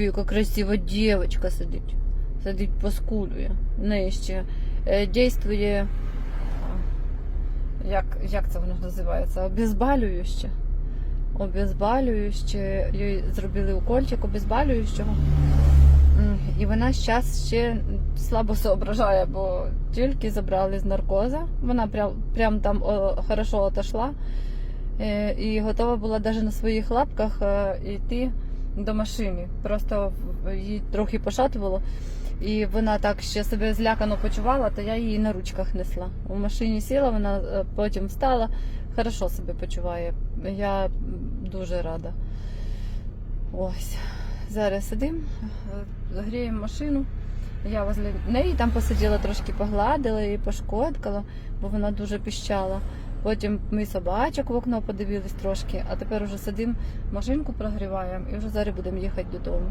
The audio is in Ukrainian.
Яка красива дівчинка сидить. Сидить, поскулює. В неї ще е, дійствує. Як, як це воно називається? Обезболююще. Обезболююще. Їй зробили укольчик обезболюючого. М, І вона зараз ще слабо соображає, бо тільки забрали з наркоза. Вона прям, прям там о, хорошо отошла. Е, І готова була навіть на своїх лапках е, йти до машини. Просто її трохи пошатувало. І вона так ще себе злякано почувала, то я її на ручках несла. У машині сіла, вона е, потім встала, хорошо себе почуває. Я дуже рада. Ось. Зараз сидимо, е, гріємо машину. Я возле неї там посиділа, трошки погладила і пошкодкала, бо вона дуже піщала. Потім ми собачок в окно подивились трошки, а тепер уже сидимо, машинку прогріваємо і вже зараз будемо їхати додому.